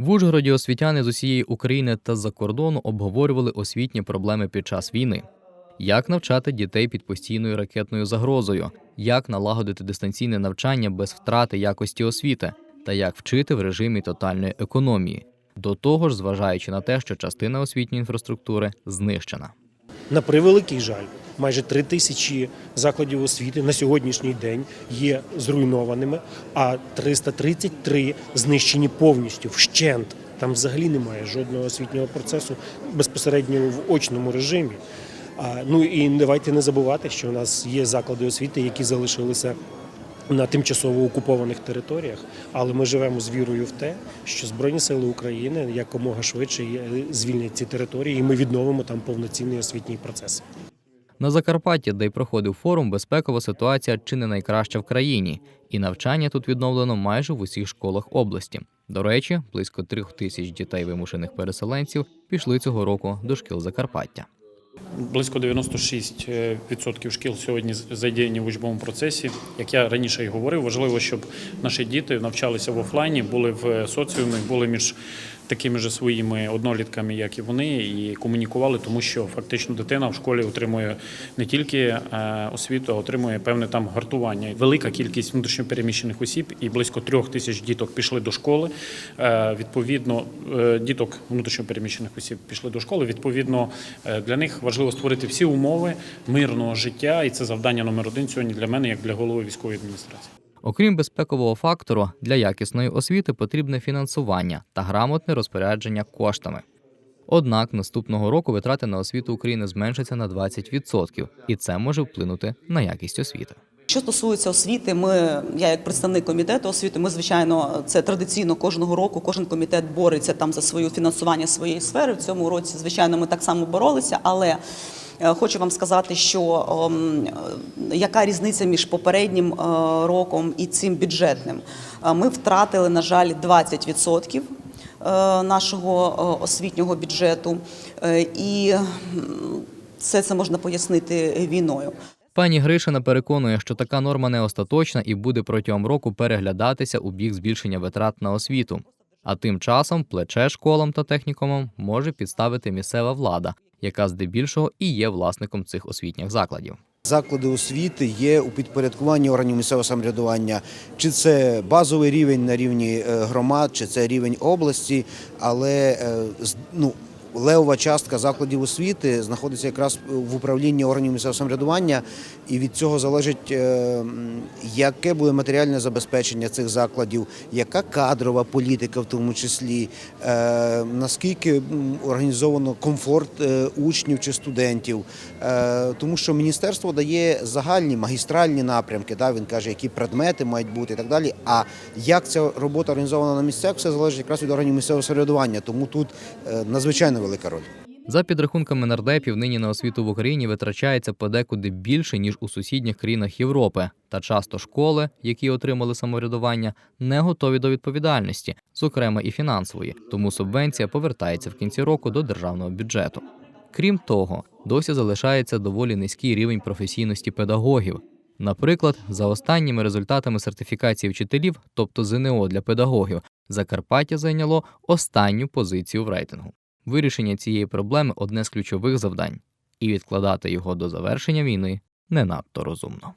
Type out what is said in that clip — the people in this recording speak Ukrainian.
В Ужгороді освітяни з усієї України та з-за кордону обговорювали освітні проблеми під час війни. Як навчати дітей під постійною ракетною загрозою, як налагодити дистанційне навчання без втрати якості освіти, та як вчити в режимі тотальної економії. До того ж, зважаючи на те, що частина освітньої інфраструктури знищена. На превеликий жаль, майже три тисячі закладів освіти на сьогоднішній день є зруйнованими, а 333 знищені повністю вщент. Там взагалі немає жодного освітнього процесу безпосередньо в очному режимі. Ну і давайте не забувати, що у нас є заклади освіти, які залишилися на тимчасово окупованих територіях, але ми живемо з вірою в те, що Збройні сили України якомога швидше е, звільнять ці території, і ми відновимо там повноцінний освітній процес. На Закарпатті, де й проходив форум, безпекова ситуація чи не найкраща в країні, і навчання тут відновлено майже в усіх школах області. До речі, близько трьох тисяч дітей вимушених переселенців пішли цього року до шкіл Закарпаття. Близько 96% шкіл сьогодні задіяні в учбовому процесі. Як я раніше і говорив, важливо, щоб наші діти навчалися в офлайні, були в соціумі, були між такими ж своїми однолітками, як і вони, і комунікували, тому що фактично дитина в школі отримує не тільки е, освіту, а отримує певне там гартування. Велика кількість внутрішньопереміщених осіб і близько трьох тисяч діток пішли до школи. Е, Відповідно, е, діток внутрішньопереміщених осіб пішли до школи. Відповідно, для них важливо створити всі умови мирного життя, і це завдання номер один сьогодні для мене, як для голови військової адміністрації. Окрім безпекового фактору, для якісної освіти потрібне фінансування та грамотне розпорядження коштами. Однак наступного року витрати на освіту України зменшаться на 20%, і це може вплинути на якість освіти. Що стосується освіти, ми, я як представник комітету освіти, ми звичайно це традиційно кожного року. Кожен комітет бореться там за своє фінансування своєї сфери. В цьому році, звичайно, ми так само боролися, але. Е, Хочу вам сказати, що ем, е, яка різниця між попереднім е, роком і цим бюджетним. Ми втратили, на жаль, 20% е, нашого освітнього бюджету, і все це можна пояснити війною. Пані Гришина переконує, що така норма не остаточна і буде протягом року переглядатися у бік збільшення витрат на освіту. А тим часом плече школам та технікумам може підставити місцева влада, яка здебільшого і є власником цих освітніх закладів. Заклади освіти є у підпорядкуванні органів місцевого самоврядування, чи це базовий рівень на рівні е, громад, чи це рівень області, але е, ну. Левова частка закладів освіти знаходиться якраз в управлінні органів місцевого самоврядування, і від цього залежить, е, яке буде матеріальне забезпечення цих закладів, яка кадрова політика, в тому числі, е, наскільки організовано комфорт е, учнів чи студентів. Тому що міністерство дає загальні магістральні напрямки, він каже, які предмети мають бути і так далі. А як ця робота організована на місцях, все залежить якраз від органів місцевого самоврядування. Тому тут е, велика роль. За підрахунками нардепів, нині на освіту в Україні витрачається подекуди більше ніж у сусідніх країнах Європи. Та часто школи, які отримали самоврядування, не готові до відповідальності, зокрема і фінансової. Тому субвенція повертається в кінці року до державного бюджету. Крім того, досі залишається доволі низький рівень професійності педагогів. Наприклад, за останніми результатами сертифікації вчителів, тобто ЗНО для педагогів, Закарпаття зайняло останню позицію в рейтингу. Вирішення цієї проблеми одне з ключових завдань, і відкладати його до завершення війни не надто розумно.